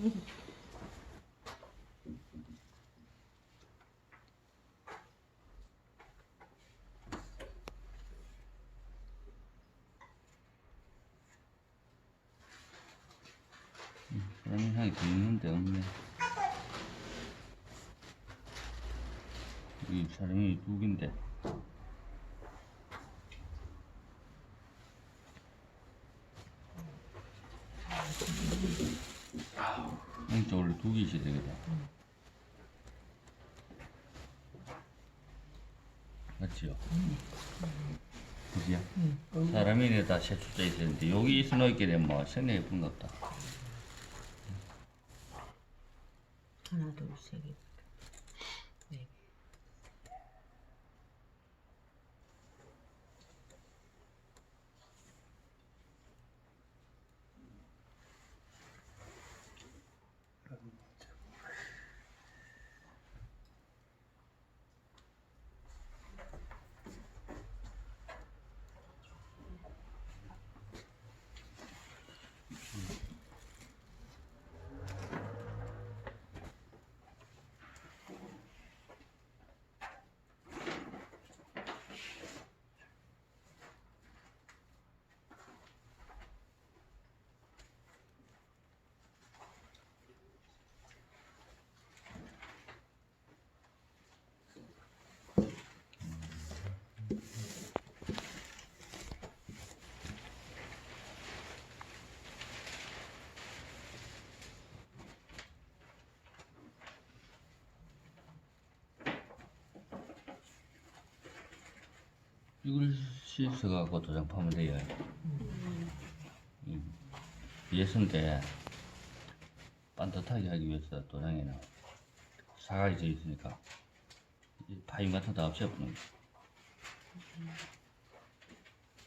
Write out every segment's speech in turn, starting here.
그런 향이 들리는데 없네. 이 사람이 누군데? 진짜 원래 두개 있어야 되거든. 맞지요? 그지야? 사람이 다 세 숫자 있었는데 여기 있어 놓게 되면 뭐 생각이 번갑다. 하나, 둘, 세 이걸 씻어갖고 도장 파면 돼요. 음. 예선데 반듯하게 하기 위해서 도장에는 사각이 져 있으니까 이 파임 같은 거 없애버리는 거.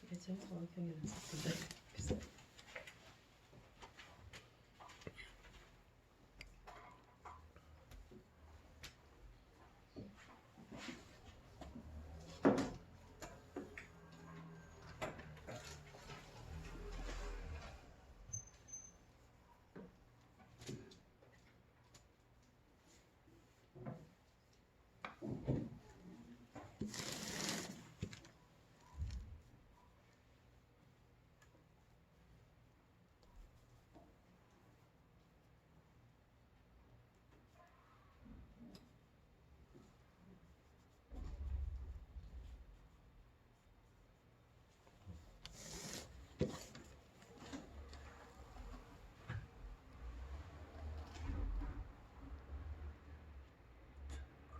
이게 제일 정확하게 났었는데.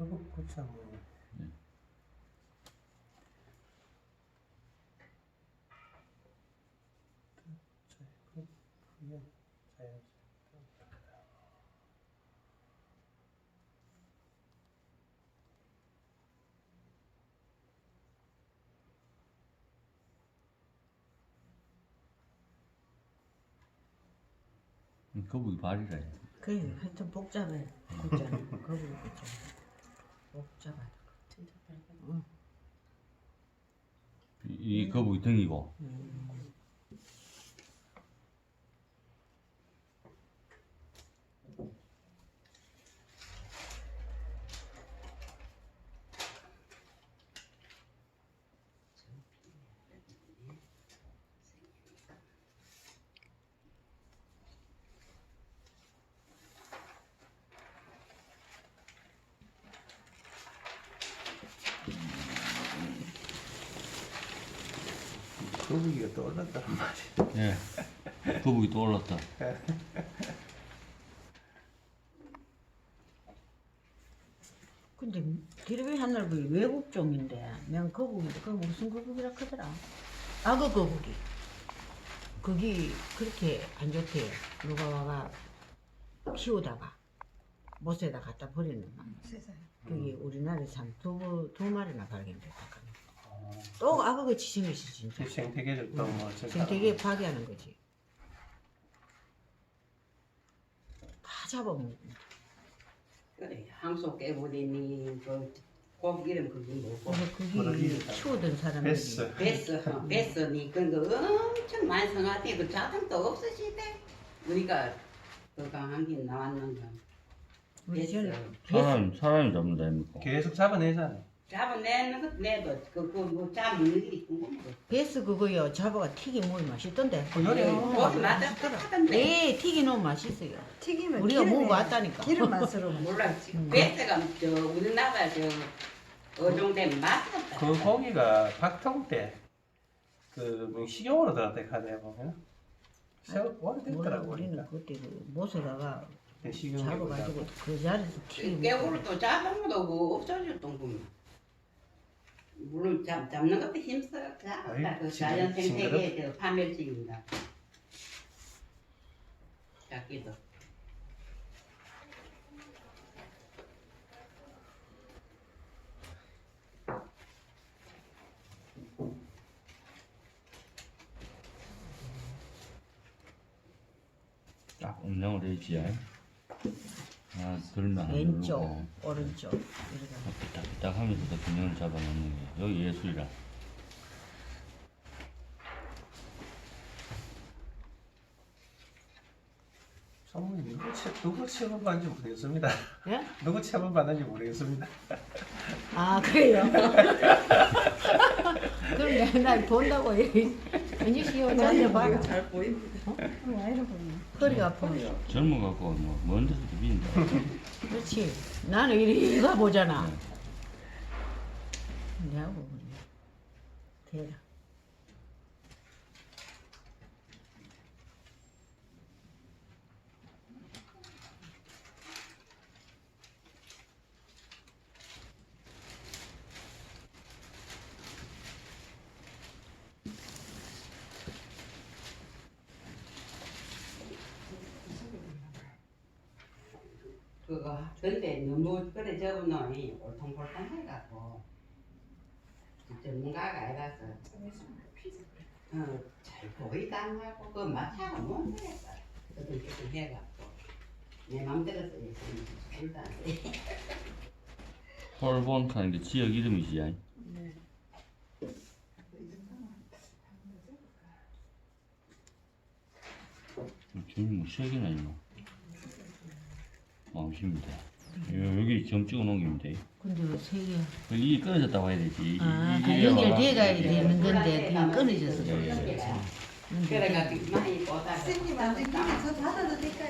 그거 그 그게 자연스럽게 음, 거북이 발이라 해. 그래, 하여튼 복잡해. 거기 복잡해. 복잡하다. 진짜 빨간. 이, 이 거북이 등이고 거북이가 떠올랐단 말이야. 예 거북이 또 올랐다. 근데 기르비 하늘이 외국종인데 난 거북인데 그 무슨 거북이라 하더라 악어 거북이 그게 그렇게 안 좋대 누가 와가 키우다가 못에다 갖다 버리는 거 세상에. 그게 우리나라에서 한두두 마리나 발견됐다 또 악어가 지생겼어 진짜 생태계를 또 뭐 생태계 파괴하는 거지 다 잡아먹는 그래 항소 깨부리니 그 고기 이름 그게 뭐고 그래서 뭐라 그게 그러겠다. 키우던 사람들이 베스. 베스 베스니 그거 엄청 많이 성하대 그 자동도 없으시대 우리가 더 강한 게 나왔는 거. 우리 됐어. 저는 사람 사람이 잡는다 아닙니까? 계속 잡아내잖아. 잡아내는 것 내도 그그 잡는 게 있고 뭐. 베스 그거요 잡아가 튀김 먹으면 맛있던데 그 요리 고기 맛다 하던데. 예 튀김 넣으면 맛있어요 튀김은 우리가 기름에- 먹어봤다니까. 기름 맛으로 몰라 음. 지금 배트가 저 우리나라 저 어종된 맛없다. 그 고기가 박통 때그 식용으로 들어갔다 카네 보면. 세월 몰라 오래됐더라고 우리는. 그때 그 못에다가 식용으로 잡아가지고 그 자리에서 튀김 깨우를 또 잡은 것도 그 없어졌던 겁니다. 물론 잡, 잡는 것도 힘써 잡았다. 아이, 그 징그럽- 자연 생태계. 저 파멸식입니다. 잡기도. 딱 음량으로 해야지. 아그 안 왼쪽 누르고 오른쪽 이렇게 삐딱삐딱 하면서 더 균형을 잡아놓는 게 여기 예술이라. 전문 누구 체 누구 체험 받는지 모르겠습니다. 예? 누구 체험 받는지 모르겠습니다. 아 그래요? 그럼 내가 날 본다고 은지 씨 혼자 봐잘 보입니다. 와 이런 거 허리가 아프면 젊어 갖고 뭐 먼 데서도 비인다. 그렇지. 나는 이리 가 보잖아. 네. 내하고 대라 그거 근데 너무 그래 저분이 올통볼통 해갖고 전문가가 해봐서 어 잘 보이다 하고 그 마차가 못 되겠다 그것도 조금 해갖고 내 맘대로 써야지 일단 홀본 하는 게 지역 이름이지. 네. 주인 뭐세 개나 있나? 마음심입니다. 여기 점 찍어 놓은 게 있는데. 근데 세개 이게 끊어졌다고 해야 되지. 아, 이게 연결돼가 와가- 되는 건데 그게 끊어져서 예, 예. 그래. 그래가 많이 보다가 선생님 완전 기계 저 닫아도 될까요?